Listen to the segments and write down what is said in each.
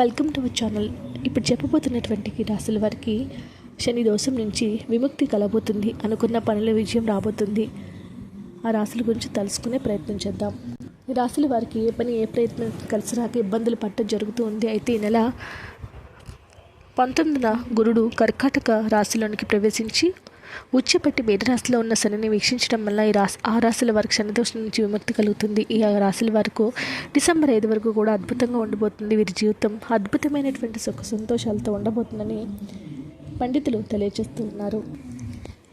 Welcome to our channel. ఇప్పుడు చెప్పబోతున్నటువంటి రాశుల వారికి శని దోషం నుంచి విముక్తి కలబోతుంది అనుకున్న పనుల విజయం రాబోతుంది. ఆ రాశుల గురించి తెలుసుకునే ప్రయత్నం చేద్దాం. ఈ రాశుల వారికి ఏ పని ఏ ప్రయత్నం కలిసి రాక ఇబ్బందులు పట్టడం జరుగుతూ ఉంది. అయితే ఈ నెల పంతొమ్మిదిన గురుడు కర్కాటక రాశిలోనికి ప్రవేశించి ఉచ్చపెట్టి మేధరాశిలో ఉన్న శనిని వీక్షించడం వల్ల ఈ రాశి ఆ రాశుల వారికి శనిదోషం నుంచి విముక్తి కలుగుతుంది. ఈ రాశుల వరకు డిసెంబర్ ఐదు వరకు కూడా అద్భుతంగా ఉండబోతుంది. వీరి జీవితం అద్భుతమైనటువంటి సుఖ సంతోషాలతో ఉండబోతుందని పండితులు తెలియజేస్తున్నారు.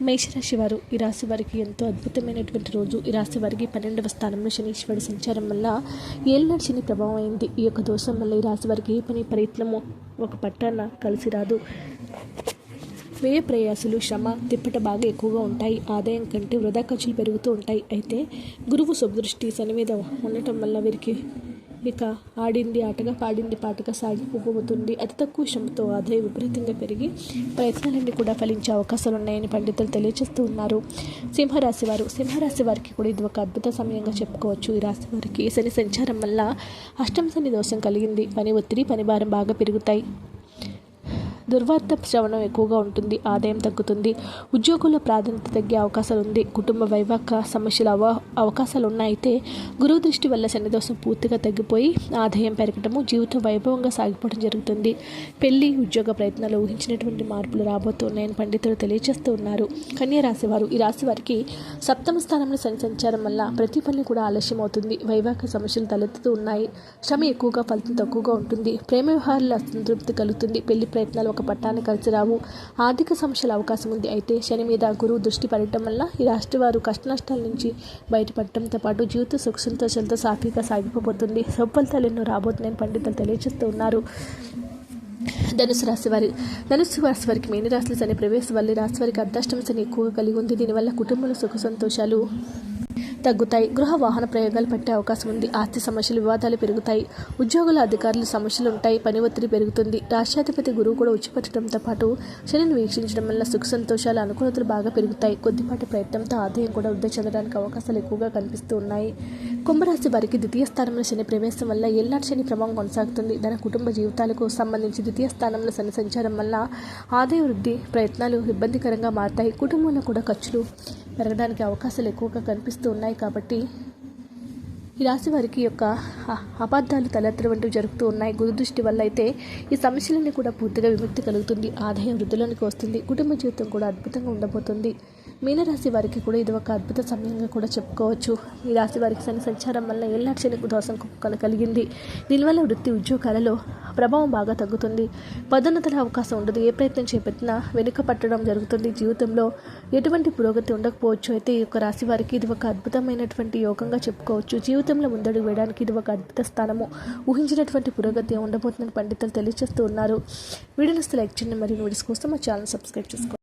మేషరాశి వారు ఈ రాశి వారికి ఎంతో అద్భుతమైనటువంటి రోజు. ఈ రాశి వారికి పన్నెండవ స్థానంలో శనీశ్వరుడు సంచారం వల్ల ఏళ్ళ శని ప్రభావం అయింది. ఈ యొక్క దోషం వల్ల ఈ రాశి వారికి ఏ పని ప్రయత్నము ఒక పట్టాన కలిసి రాదు. వ్యయ ప్రయాసులు శ్రమ తిప్పట బాగా ఎక్కువగా ఉంటాయి. ఆదాయం కంటే వృధా ఖర్చులు పెరుగుతూ ఉంటాయి. అయితే గురువు శుభదృష్టి శని మీద ఉండటం వల్ల వీరికి ఇక ఆడింది ఆటగా పాడింది పాటగా సాగిపోబోతుంది అతి తక్కువ శ్రమతో ఆదాయం విపరీతంగా పెరిగి ప్రయత్నాలన్నీ కూడా ఫలించే అవకాశాలు ఉన్నాయని పండితులు తెలియజేస్తూ ఉన్నారు. సింహరాశి వారు. సింహరాశి వారికి కూడా ఇది ఒక అద్భుత సమయంగా చెప్పుకోవచ్చు. ఈ రాశి వారికి శని సంచారం వల్ల అష్టం శని దోషం కలిగింది. పని ఒత్తిడి పని భారం బాగా పెరుగుతాయి. దుర్వార్త శ్రవణం ఎక్కువగా ఉంటుంది ఆదాయం తగ్గుతుంది ఉద్యోగుల ప్రాధాన్యత తగ్గే అవకాశాలు ఉంది కుటుంబ వైవాహిక సమస్యలు అవ అవకాశాలు ఉన్నాయితే గురువు దృష్టి వల్ల శనిదోషం పూర్తిగా తగ్గిపోయి ఆదాయం పెరగటము జీవితం వైభవంగా సాగిపోవడం జరుగుతుంది. పెళ్ళి ఉద్యోగ ప్రయత్నాలు ఊహించినటువంటి మార్పులు రాబోతున్నాయని పండితులు తెలియజేస్తూ ఉన్నారు. కన్యా రాశివారు ఈ రాశి వారికి సప్తమ స్థానంలో శని సంచారం వల్ల ప్రతి పని కూడా ఆలస్యం అవుతుంది. వైవాహిక సమస్యలు తలెత్తుతూ ఉన్నాయి. శ్రమ ఎక్కువగా ఫలితం తక్కువగా ఉంటుంది. ప్రేమ వ్యవహారాలు అసంతృప్తి కలుగుతుంది. పెళ్ళి ప్రయత్నాలు ఒక పట్టాన్ని కలిసి రావు ఆర్థిక సమస్యల అవకాశం ఉంది. అయితే శని మీద గురువు దృష్టి పడటం వల్ల ఈ రాష్ట్ర వారు కష్టనష్టాల నుంచి బయటపడటంతో పాటు జీవిత సుఖ సంతోషాలతో సాఫీగా సాగిపోబోతుంది. సౌఫలితాలు ఎన్నో రాబోతున్నాయని పండితులు తెలియజేస్తూ ఉన్నారు. ధనుసు రాశి వారి ధనుసు రాశి వారికి మేని రాశులు శని ప్రవేశ వల్ల రాశి వారికి అర్ధాష్టమ శని ఎక్కువగా కలిగి ఉంది. దీనివల్ల కుటుంబంలో సుఖ సంతోషాలు తగ్గుతాయి. గృహ వాహన ప్రయోగాలు పట్టే అవకాశం ఉంది. ఆస్తి సమస్యలు వివాదాలు పెరుగుతాయి. ఉద్యోగుల అధికారులు సమస్యలు ఉంటాయి. పని ఒత్తిడి పెరుగుతుంది. రాష్ట్రాధిపతి గురువు కూడా ఉచ్చిపెట్టడంతో పాటు శనిని వీక్షించడం వల్ల సుఖ సంతోషాలు అనుకూలతలు బాగా పెరుగుతాయి. కొద్దిపాటి ప్రయత్నంతో ఆదాయం కూడా వృద్ధి చెందడానికి అవకాశాలు ఎక్కువగా కనిపిస్తూ ఉన్నాయి. కుంభరాశి వారికి ద్వితీయ స్థానంలో శని ప్రవేశం వల్ల ఎల్లాటి శని ప్రభావం కొనసాగుతుంది. తన కుటుంబ జీవితాలకు సంబంధించి ద్వితీయ స్థానంలో శని సంచారం వల్ల ఆదాయ వృద్ధి ప్రయత్నాలు ఇబ్బందికరంగా మారతాయి. కుటుంబంలో కూడా ఖర్చులు పెరగడానికి అవకాశాలు ఎక్కువగా కనిపిస్తూ ఉన్నాయి కాబట్టి ఈ రాశి వారికి యొక్క అబద్ధాలు తలెత్తడం వంటివి జరుగుతూ ఉన్నాయి. గురుదృష్టి వల్ల అయితే ఈ సమస్యలన్నీ కూడా పూర్తిగా విముక్తి కలుగుతుంది. ఆదాయం వృద్ధిలోనికి వస్తుంది. కుటుంబ జీవితం కూడా అద్భుతంగా ఉండబోతుంది. మీనరాశి వారికి కూడా ఇది ఒక అద్భుత సమయంగా కూడా చెప్పుకోవచ్చు. ఈ రాశి వారికి శని సంచారం వల్ల ఏళ్ళనాటి శని దోషం కుక్కలు కలిగింది. దీనివల్ల వృత్తి ఉద్యోగాలలో ప్రభావం బాగా తగ్గుతుంది. పదోన్నతుల అవకాశం ఉండదు. ఏ ప్రయత్నం చేపట్టినా వెనుక పట్టడం జరుగుతుంది. జీవితంలో ఎటువంటి పురోగతి ఉండకపోవచ్చు. అయితే ఈ యొక్క రాశి వారికి ఇది ఒక అద్భుతమైనటువంటి యోగంగా చెప్పుకోవచ్చు. జీవితంలో ముందడుగు వేయడానికి ఇది ఒక అద్భుత స్థానము. ఊహించినటువంటి పురోగతి ఉండబోతుందని పండితులు తెలియజేస్తూ ఉన్నారు. వీడియోని లైక్ చేయండి. మరియు వీడియోస్ కోసం మా ఛానల్ సబ్స్క్రైబ్ చేసుకోండి.